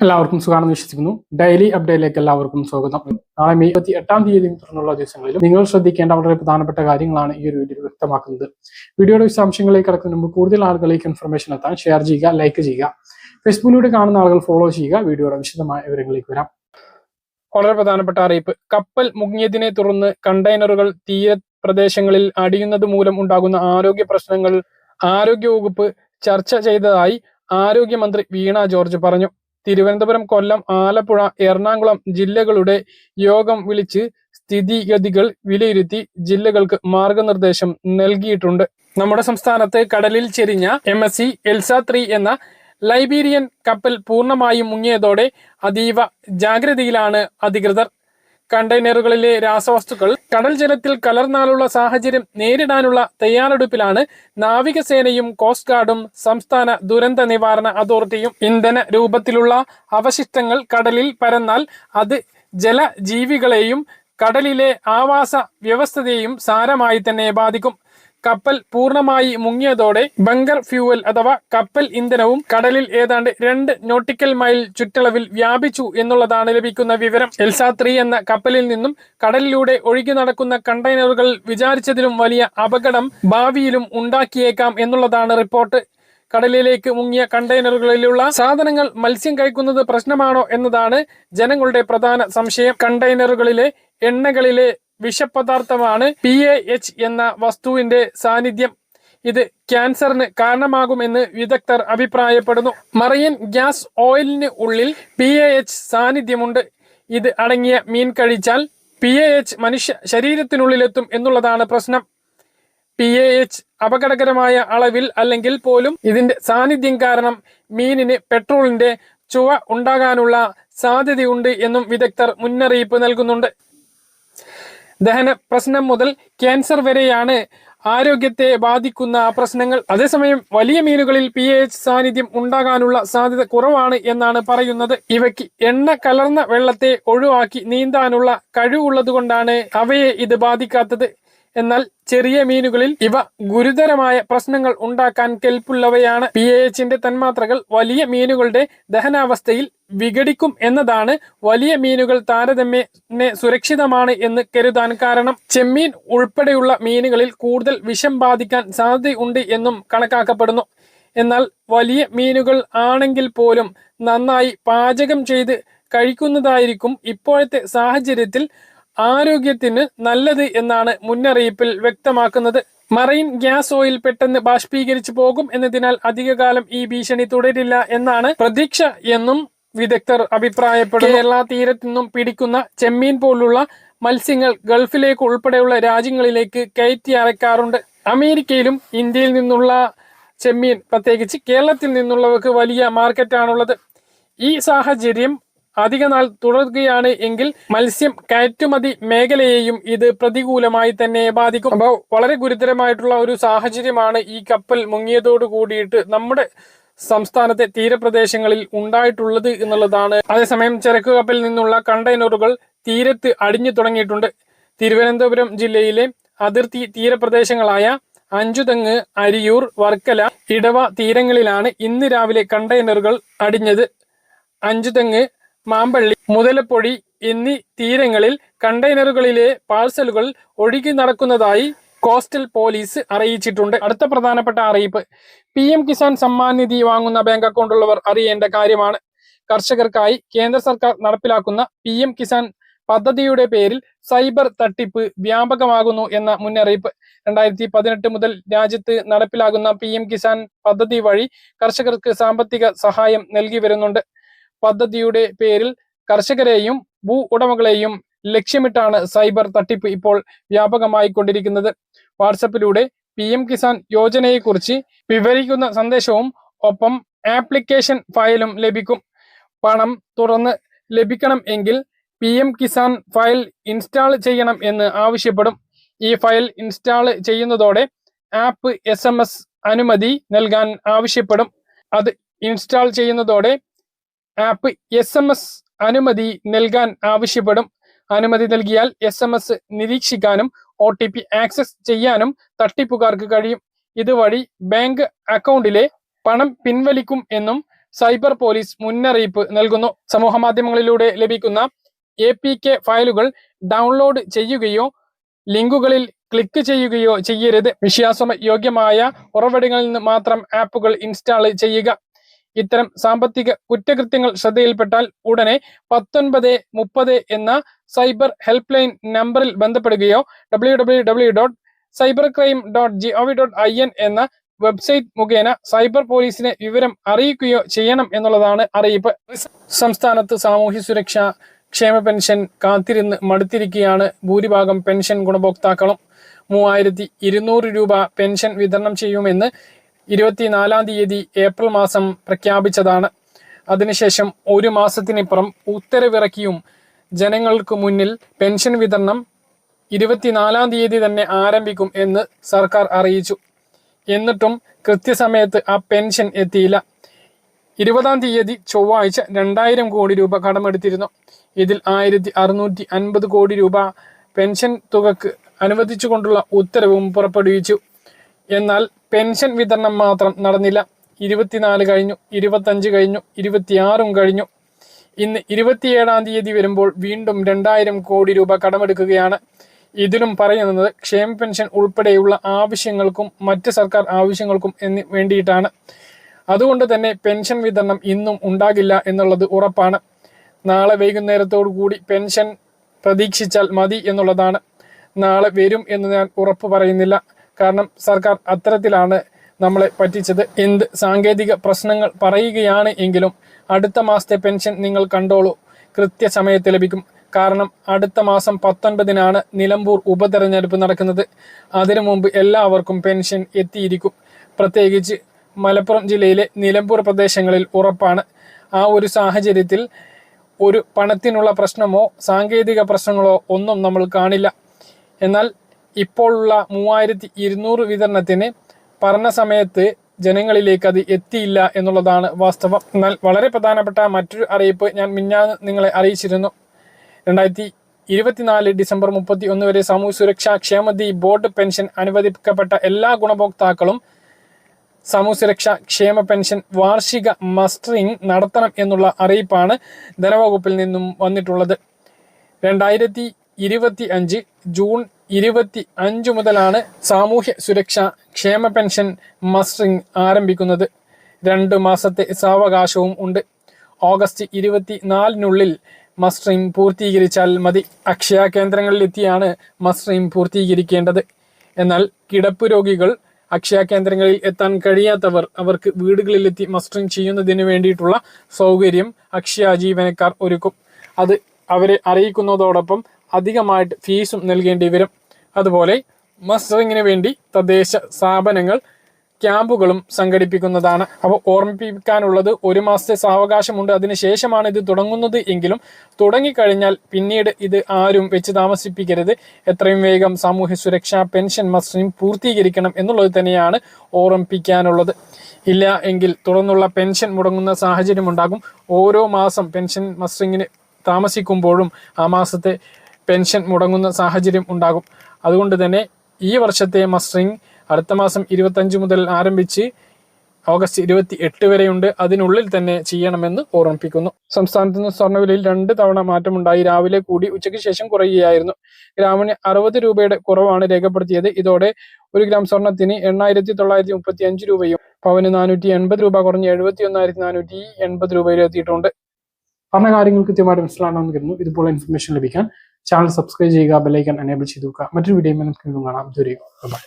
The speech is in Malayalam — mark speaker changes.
Speaker 1: എല്ലാവർക്കും സുഖമാണെന്ന് വിശ്വസിക്കുന്നു. ഡെയിലി അപ്ഡേറ്റിലേക്ക് എല്ലാവർക്കും സ്വാഗതം. നാളെ മെയ് ഇരുപത്തി എട്ടാം തീയതി തുടർന്നുള്ള ദിവസങ്ങളിലും നിങ്ങൾ ശ്രദ്ധിക്കേണ്ട വളരെ പ്രധാനപ്പെട്ട കാര്യങ്ങളാണ് ഈ ഒരു വീഡിയോ വ്യക്തമാക്കുന്നത്. വീഡിയോയുടെ വിശദാംശങ്ങളിലേക്ക് കിടക്കുന്ന മുമ്പ് കൂടുതൽ ആളുകളിലേക്ക് ഇൻഫർമേഷൻ എത്താൻ ഷെയർ ചെയ്യുക ലൈക്ക് ചെയ്യുക. ഫേസ്ബുക്കിലൂടെ കാണുന്ന ആളുകൾ ഫോളോ ചെയ്യുക. വീഡിയോയുടെ വിശദമായ വിവരങ്ങളിലേക്ക് വരാം. വളരെ പ്രധാനപ്പെട്ട അറിയിപ്പ്. കപ്പൽ മുങ്ങിയതിനെ തുടർന്ന് കണ്ടെയ്നറുകൾ തീര പ്രദേശങ്ങളിൽ അടിയുന്നത് മൂലം ഉണ്ടാകുന്ന ആരോഗ്യ പ്രശ്നങ്ങൾ ആരോഗ്യവകുപ്പ് ചർച്ച ചെയ്തതായി ആരോഗ്യമന്ത്രി വീണ ജോർജ് പറഞ്ഞു. തിരുവനന്തപുരം കൊല്ലം ആലപ്പുഴ എറണാകുളം ജില്ലകളുടെ യോഗം വിളിച്ച് സ്ഥിതിഗതികൾ വിലയിരുത്തി ജില്ലകൾക്ക് മാർഗനിർദ്ദേശം നൽകിയിട്ടുണ്ട്. നമ്മുടെ സംസ്ഥാനത്ത് കടലിൽ ചെരിഞ്ഞ M S C Elsa three എന്ന ലൈബീരിയൻ കപ്പൽ പൂർണമായും മുങ്ങിയതോടെ അതീവ ജാഗ്രതയിലാണ് അധികൃതർ. കണ്ടെയ്നറുകളിലെ രാസവസ്തുക്കൾ കടൽ ജലത്തിൽ കലർന്നാലുള്ള സാഹചര്യം നേരിടാനുള്ള തയ്യാറെടുപ്പിലാണ് നാവികസേനയും കോസ്റ്റ് ഗാർഡും സംസ്ഥാന ദുരന്ത നിവാരണ അതോറിറ്റിയും ഇന്ധന രൂപത്തിലുള്ള അവശിഷ്ടങ്ങൾ കടലിൽ പരന്നാൽ അത് ജലജീവികളെയും കടലിലെ ആവാസ വ്യവസ്ഥയെയും സാരമായി തന്നെ ബാധിക്കും. കപ്പൽ പൂർണമായി മുങ്ങിയതോടെ ബങ്കർ ഫ്യൂവൽ അഥവാ കപ്പൽ ഇന്ധനവും കടലിൽ ഏതാണ്ട് രണ്ട് നോട്ടിക്കൽ മൈൽ ചുറ്റളവിൽ വ്യാപിച്ചു എന്നുള്ളതാണ് ലഭിക്കുന്ന വിവരം. എൽസാ ത്രീ എന്ന കപ്പലിൽ നിന്നും കടലിലൂടെ ഒഴുകി നടക്കുന്ന കണ്ടെയ്നറുകൾ വിചാരിച്ചതിലും വലിയ അപകടം ഭാവിയിലും ഉണ്ടാക്കിയേക്കാം എന്നുള്ളതാണ് റിപ്പോർട്ട്. കടലിലേക്ക് മുങ്ങിയ കണ്ടെയ്നറുകളിലുള്ള സാധനങ്ങൾ മത്സ്യം കഴിക്കുന്നത് പ്രശ്നമാണോ എന്നതാണ് ജനങ്ങളുടെ പ്രധാന സംശയം. കണ്ടെയ്നറുകളിലെ എണ്ണകളിലെ വിഷപദാർത്ഥമാണ് പി എ എച്ച് എന്ന വസ്തുവിന്റെ സാന്നിധ്യം. ഇത് ക്യാൻസറിന് കാരണമാകുമെന്ന് വിദഗ്ധർ അഭിപ്രായപ്പെടുന്നു. മറിയൻ ഗ്യാസ് ഓയിലിന് ഉള്ളിൽ പി എ എച്ച് സാന്നിധ്യമുണ്ട്. ഇത് അടങ്ങിയ മീൻ കഴിച്ചാൽ പി എ എച്ച് മനുഷ്യ ശരീരത്തിനുള്ളിലെത്തും എന്നുള്ളതാണ് പ്രശ്നം. പി എ എച്ച് അപകടകരമായ അളവിൽ അല്ലെങ്കിൽ പോലും ഇതിന്റെ സാന്നിധ്യം കാരണം മീനിന് പെട്രോളിന്റെ ചുവ ഉണ്ടാകാനുള്ള സാധ്യതയുണ്ട് എന്നും വിദഗ്ധർ മുന്നറിയിപ്പ് നൽകുന്നുണ്ട്. ദഹന പ്രശ്നം മുതൽ ക്യാൻസർ വരെയാണ് ആരോഗ്യത്തെ ബാധിക്കുന്ന പ്രശ്നങ്ങൾ. അതേസമയം വലിയ മീനുകളിൽ പി എച്ച് സാന്നിധ്യം ഉണ്ടാകാനുള്ള സാധ്യത കുറവാണ് എന്നാണ് പറയുന്നത്. ഇവയ്ക്ക് എണ്ണ കലർന്ന വെള്ളത്തെ ഒഴിവാക്കി നീന്താനുള്ള കഴിവുള്ളതുകൊണ്ടാണ് അവയെ ഇത് ബാധിക്കാത്തത്. എന്നാൽ ചെറിയ മീനുകളിൽ ഇവ ഗുരുതരമായ പ്രശ്നങ്ങൾ ഉണ്ടാക്കാൻ കെൽപ്പുള്ളവയാണ്. പി എ എച്ചിന്റെ തന്മാത്രകൾ വലിയ മീനുകളുടെ ദഹനാവസ്ഥയിൽ വിഘടിക്കും എന്നതാണ് വലിയ മീനുകൾ താരതമ്യേന സുരക്ഷിതമാണ് എന്ന് കരുതാൻ കാരണം. ചെമ്മീൻ ഉൾപ്പെടെയുള്ള മീനുകളിൽ കൂടുതൽ വിഷം ബാധിക്കാൻ സാധ്യതയുണ്ട് എന്നും കണക്കാക്കപ്പെടുന്നു. എന്നാൽ വലിയ മീനുകൾ ആണെങ്കിൽ പോലും നന്നായി പാചകം ചെയ്ത് കഴിക്കുന്നതായിരിക്കും ഇപ്പോഴത്തെ സാഹചര്യത്തിൽ ആരോഗ്യത്തിന് നല്ലത് എന്നാണ് മുന്നറിയിപ്പിൽ വ്യക്തമാക്കുന്നത്. മറൈൻ ഗ്യാസ് ഓയിൽ പെട്ടെന്ന് ബാഷ്പീകരിച്ചു പോകും എന്നതിനാൽ അധികകാലം ഈ ഭീഷണി തുടരില്ല എന്നാണ് പ്രതീക്ഷ എന്നും വിദഗ്ധർ അഭിപ്രായപ്പെടുന്നു. കേരള തീരത്തു നിന്നും പിടിക്കുന്ന ചെമ്മീൻ പോലുള്ള മത്സ്യങ്ങൾ ഗൾഫിലേക്ക് ഉൾപ്പെടെയുള്ള രാജ്യങ്ങളിലേക്ക് കയറ്റി അയക്കാറുണ്ട് അമേരിക്കയിലും ഇന്ത്യയിൽ നിന്നുള്ള ചെമ്മീൻ പ്രത്യേകിച്ച് കേരളത്തിൽ നിന്നുള്ളവർക്ക് വലിയ മാർക്കറ്റാണുള്ളത്. ഈ സാഹചര്യം അധിക നാൾ തുടരുകയാണ് എങ്കിൽ മത്സ്യം കയറ്റുമതി മേഖലയെയും ഇത് പ്രതികൂലമായി തന്നെ ബാധിക്കും. അപ്പോൾ വളരെ ഗുരുതരമായിട്ടുള്ള ഒരു സാഹചര്യമാണ് ഈ കപ്പൽ മുങ്ങിയതോട് കൂടിയിട്ട് നമ്മുടെ സംസ്ഥാനത്തെ തീരപ്രദേശങ്ങളിൽ ഉണ്ടായിട്ടുള്ളത് എന്നുള്ളതാണ്. അതേസമയം ചരക്ക് കപ്പലിൽ നിന്നുള്ള കണ്ടെയ്നറുകൾ തീരത്ത് അടിഞ്ഞു തുടങ്ങിയിട്ടുണ്ട്. തിരുവനന്തപുരം ജില്ലയിലെ അതിർത്തി തീരപ്രദേശങ്ങളായ അഞ്ചുതെങ്ങ് അരിയൂർ വർക്കല ഇടവ തീരങ്ങളിലാണ് ഇന്ന് രാവിലെ കണ്ടെയ്നറുകൾ അടിഞ്ഞത്. അഞ്ചുതെങ്ങ് മാമ്പള്ളി മുതലപ്പൊടി എന്നീ തീരങ്ങളിൽ കണ്ടെയ്നറുകളിലെ പാഴ്സലുകൾ ഒഴുകി നടക്കുന്നതായി കോസ്റ്റൽ പോലീസ് അറിയിച്ചിട്ടുണ്ട്. അടുത്ത പ്രധാനപ്പെട്ട അറിയിപ്പ്. പി എം കിസാൻ സമ്മാൻ നിധി വാങ്ങുന്ന ബാങ്ക് അക്കൗണ്ട് ഉള്ളവർ അറിയേണ്ട കാര്യമാണ്. കർഷകർക്കായി കേന്ദ്ര സർക്കാർ നടപ്പിലാക്കുന്ന പി എം കിസാൻ പദ്ധതിയുടെ പേരിൽ സൈബർ തട്ടിപ്പ് വ്യാപകമാകുന്നു എന്ന മുന്നറിയിപ്പ്. രണ്ടായിരത്തി പതിനെട്ട് മുതൽ രാജ്യത്ത് നടപ്പിലാകുന്ന പി എം കിസാൻ പദ്ധതി വഴി കർഷകർക്ക് സാമ്പത്തിക സഹായം നൽകി വരുന്നുണ്ട്. പദ്ധതിയുടെ പേരിൽ കർഷകരെയും ഭൂ ഉടമകളെയും ലക്ഷ്യമിട്ടാണ് സൈബർ തട്ടിപ്പ് ഇപ്പോൾ വ്യാപകമായി കൊണ്ടിരിക്കുന്നത്. വാട്സപ്പിലൂടെ പി എം കിസാൻ യോജനയെക്കുറിച്ച് വിവരിക്കുന്ന സന്ദേശവും ഒപ്പം ആപ്ലിക്കേഷൻ ഫയലും ലഭിക്കും. പണം തുറന്ന് ലഭിക്കണം എങ്കിൽ P M Kisan file install ചെയ്യണം എന്ന് ആവശ്യപ്പെടും. ഈ ഫയൽ ഇൻസ്റ്റാൾ ചെയ്യുന്നതോടെ ആപ്പ് എസ് അനുമതി നൽകാൻ ആവശ്യപ്പെടും. അത് ഇൻസ്റ്റാൾ ചെയ്യുന്നതോടെ ആപ്പ് എസ് എം എസ് അനുമതി നൽകാൻ ആവശ്യപ്പെടും. അനുമതി നൽകിയാൽ എസ് എം എസ് നിരീക്ഷിക്കാനും ഒ ടി പി ആക്സസ് ചെയ്യാനും തട്ടിപ്പുകാർക്ക് കഴിയും. ഇതുവഴി ബാങ്ക് അക്കൗണ്ടിലെ പണം പിൻവലിക്കും എന്നും സൈബർ പോലീസ് മുന്നറിയിപ്പ് നൽകുന്നു. സമൂഹ മാധ്യമങ്ങളിലൂടെ ലഭിക്കുന്ന എ പി കെ ഫയലുകൾ ഡൗൺലോഡ് ചെയ്യുകയോ ലിങ്കുകളിൽ ക്ലിക്ക് ചെയ്യുകയോ ചെയ്യരുത്. വിശ്വാസ യോഗ്യമായ ഉറവിടങ്ങളിൽ നിന്ന് മാത്രം ആപ്പുകൾ ഇൻസ്റ്റാൾ ചെയ്യുക. ഇത്തരം സാമ്പത്തിക കുറ്റകൃത്യങ്ങൾ ശ്രദ്ധയിൽപ്പെട്ടാൽ ഉടനെ പത്തൊൻപത് മുപ്പത് എന്ന സൈബർ ഹെൽപ്പ് ലൈൻ നമ്പറിൽ ബന്ധപ്പെടുകയോ W cyber crime dot G O V dot I N എന്ന വെബ്സൈറ്റ് മുഖേന സൈബർ പോലീസിനെ വിവരം അറിയിക്കുകയോ ചെയ്യണം എന്നുള്ളതാണ് അറിയിപ്പ്. സംസ്ഥാനത്ത് സാമൂഹ്യ സുരക്ഷ ക്ഷേമ പെൻഷൻ കാത്തിരുന്ന് മടുത്തിരിക്കുകയാണ് ഭൂരിഭാഗം പെൻഷൻ ഗുണഭോക്താക്കളും. മൂവായിരത്തി ഇരുന്നൂറ് രൂപ പെൻഷൻ വിതരണം ചെയ്യുമെന്ന് ഇരുപത്തിനാലാം തീയതി ഏപ്രിൽ മാസം പ്രഖ്യാപിച്ചതാണ്. അതിനുശേഷം ഒരു മാസത്തിനിപ്പുറം ഉത്തരവിറക്കിയും ജനങ്ങൾക്ക് മുന്നിൽ പെൻഷൻ വിതരണം ഇരുപത്തിനാലാം തീയതി തന്നെ ആരംഭിക്കും എന്ന് സർക്കാർ അറിയിച്ചു. എന്നിട്ടും കൃത്യസമയത്ത് ആ പെൻഷൻ എത്തിയില്ല. ഇരുപതാം തീയതി ചൊവ്വാഴ്ച രണ്ടായിരം കോടി രൂപ കടമെടുത്തിരുന്നു. ഇതിൽ ആയിരത്തി അറുന്നൂറ്റി അൻപത് കോടി രൂപ പെൻഷൻ തുകക്ക് അനുവദിച്ചുകൊണ്ടുള്ള ഉത്തരവും പുറപ്പെടുവിച്ചു. എന്നാൽ പെൻഷൻ വിതരണം മാത്രം നടന്നില്ല. ഇരുപത്തിനാല് കഴിഞ്ഞു ഇരുപത്തഞ്ച് കഴിഞ്ഞു ഇരുപത്തിയാറും കഴിഞ്ഞു. ഇന്ന് ഇരുപത്തിയേഴാം തീയതി വരുമ്പോൾ വീണ്ടും രണ്ടായിരം കോടി രൂപ കടമെടുക്കുകയാണ്. ഇതിലും പറയുന്നത് ക്ഷേമ പെൻഷൻ ഉൾപ്പെടെയുള്ള ആവശ്യങ്ങൾക്കും മറ്റ് സർക്കാർ ആവശ്യങ്ങൾക്കും എന്ന് വേണ്ടിയിട്ടാണ്. അതുകൊണ്ട് തന്നെ പെൻഷൻ വിതരണം ഇന്നും ഉണ്ടാകില്ല എന്നുള്ളത് ഉറപ്പാണ്. നാളെ വൈകുന്നേരത്തോടു കൂടി പെൻഷൻ പ്രതീക്ഷിച്ചാൽ മതി എന്നുള്ളതാണ്. നാളെ വരും എന്ന് ഞാൻ ഉറപ്പ് പറയുന്നില്ല. കാരണം സർക്കാർ അത്തരത്തിലാണ് നമ്മളെ പറ്റിച്ചത്. എന്ത് സാങ്കേതിക പ്രശ്നങ്ങൾ പറയുകയാണ് എങ്കിലും അടുത്ത മാസത്തെ പെൻഷൻ നിങ്ങൾ കണ്ടോളൂ. കൃത്യസമയത്ത് ലഭിക്കും. കാരണം അടുത്ത മാസം പത്തൊൻപതിനാണ് നിലമ്പൂർ ഉപതെരഞ്ഞെടുപ്പ് നടക്കുന്നത്. അതിനു മുമ്പ് എല്ലാവർക്കും പെൻഷൻ എത്തിയിരിക്കും. പ്രത്യേകിച്ച് മലപ്പുറം ജില്ലയിലെ നിലമ്പൂർ പ്രദേശങ്ങളിൽ ഉറപ്പാണ്. ആ ഒരു സാഹചര്യത്തിൽ ഒരു പണത്തിനുള്ള പ്രശ്നമോ സാങ്കേതിക പ്രശ്നങ്ങളോ ഒന്നും നമ്മൾ കാണില്ല. എന്നാൽ ഇപ്പോഴുള്ള മൂവായിരത്തി ഇരുന്നൂറ് വിതരണത്തിന് പറഞ്ഞ സമയത്ത് ജനങ്ങളിലേക്ക് അത് എത്തിയില്ല എന്നുള്ളതാണ് വാസ്തവം. എന്നാൽ വളരെ പ്രധാനപ്പെട്ട മറ്റൊരു അറിയിപ്പ് ഞാൻ മിന്നാന്ന് നിങ്ങളെ അറിയിച്ചിരുന്നു. രണ്ടായിരത്തി ഇരുപത്തിനാല് ഡിസംബർ മുപ്പത്തി ഒന്ന് വരെ സാമൂഹ്യ സുരക്ഷാ ക്ഷേമനിധി ബോർഡ് പെൻഷൻ അനുവദിക്കപ്പെട്ട എല്ലാ ഗുണഭോക്താക്കളും സാമൂഹ്യ സുരക്ഷാ ക്ഷേമ പെൻഷൻ വാർഷിക മസ്റ്ററിംഗ് നടത്തണം എന്നുള്ള അറിയിപ്പാണ് ധനവകുപ്പിൽ നിന്നും വന്നിട്ടുള്ളത്. രണ്ടായിരത്തി ഇരുപത്തി അഞ്ച് ജൂൺ ഇരുപത്തി അഞ്ച് മുതലാണ് സാമൂഹ്യ സുരക്ഷ ക്ഷേമ പെൻഷൻ മസ്റ്ററിംഗ് ആരംഭിക്കുന്നത്. രണ്ട് മാസത്തെ സാവകാശവും ഉണ്ട്. ഓഗസ്റ്റ് ഇരുപത്തി നാലിനുള്ളിൽ മസ്റ്ററിംഗ് പൂർത്തീകരിച്ചാൽ മതി. അക്ഷയ കേന്ദ്രങ്ങളിലെത്തിയാണ് മസ്റ്ററിംഗ് പൂർത്തീകരിക്കേണ്ടത്. എന്നാൽ കിടപ്പ് രോഗികൾ അക്ഷയ കേന്ദ്രങ്ങളിൽ എത്താൻ കഴിയാത്തവർ അവർക്ക് വീടുകളിലെത്തി മസ്റ്ററിംഗ് ചെയ്യുന്നതിന് വേണ്ടിയിട്ടുള്ള സൗകര്യം അക്ഷയ ജീവനക്കാർ ഒരുക്കും. അത് അവരെ അറിയിക്കുന്നതോടൊപ്പം അധികമായിട്ട് ഫീസും നൽകേണ്ടി വരും. അതുപോലെ മസ്റ്ററിങ്ങിന് വേണ്ടി തദ്ദേശ സ്ഥാപനങ്ങൾ ക്യാമ്പുകളും സംഘടിപ്പിക്കുന്നതാണ്. അപ്പോൾ ഓർമ്മിപ്പിക്കാനുള്ളത് ഒരു മാസത്തെ സാവകാശമുണ്ട്. അതിനുശേഷമാണ് ഇത് തുടങ്ങുന്നത് എങ്കിലും തുടങ്ങിക്കഴിഞ്ഞാൽ പിന്നീട് ഇത് ആരും വെച്ച് താമസിപ്പിക്കരുത്. എത്രയും വേഗം സാമൂഹ്യ സുരക്ഷാ പെൻഷൻ മസ്റ്ററിംഗ് പൂർത്തീകരിക്കണം എന്നുള്ളത് തന്നെയാണ് ഓർമ്മിപ്പിക്കാനുള്ളത്. ഇല്ല എങ്കിൽ തുടർന്നുള്ള പെൻഷൻ മുടങ്ങുന്ന സാഹചര്യം ഉണ്ടാകും. ഓരോ മാസം പെൻഷൻ മസ്റ്ററിങ്ങിന് താമസിക്കുമ്പോഴും ആ മാസത്തെ പെൻഷൻ മുടങ്ങുന്ന സാഹചര്യം ഉണ്ടാകും. അതുകൊണ്ട് തന്നെ ഈ വർഷത്തെ മസ്റ്ററിംഗ് അടുത്ത മാസം ഇരുപത്തഞ്ച് മുതൽ ആരംഭിച്ച് ഓഗസ്റ്റ് ഇരുപത്തി എട്ട് വരെയുണ്ട്. അതിനുള്ളിൽ തന്നെ ചെയ്യണമെന്ന് ഓർമ്മിപ്പിക്കുന്നു. സംസ്ഥാനത്ത് നിന്ന് സ്വർണവിലയിൽ രണ്ട് തവണ മാറ്റമുണ്ടായി. രാവിലെ കൂടി ഉച്ചയ്ക്ക് ശേഷം കുറയുകയായിരുന്നു. ഗ്രാമിന് അറുപത് രൂപയുടെ കുറവാണ് രേഖപ്പെടുത്തിയത്. ഇതോടെ ഒരു ഗ്രാം സ്വർണത്തിന് എണ്ണായിരത്തി തൊള്ളായിരത്തി മുപ്പത്തി അഞ്ച് രൂപയും പവന് നാനൂറ്റി എൺപത് രൂപ കുറഞ്ഞ് എഴുപത്തി ഒന്നായിരത്തി നാനൂറ്റി എൺപത് രൂപയിലെത്തിയിട്ടുണ്ട്. പറഞ്ഞ കാര്യങ്ങൾ കൃത്യമായിട്ട് മനസ്സിലാണെന്ന് കരുതുന്നു. ഇതുപോലെ ഇൻഫർമേഷൻ ലഭിക്കാൻ ചാനൽ സബ്സ്ക്രൈബ് ചെയ്യുക ബെല്ലൈക്കൺ എനേബിൾ ചെയ്തു വെക്കുക മറ്റൊരു വീഡിയോ നമുക്ക് കാണാം. ദൂരെയോ ബൈ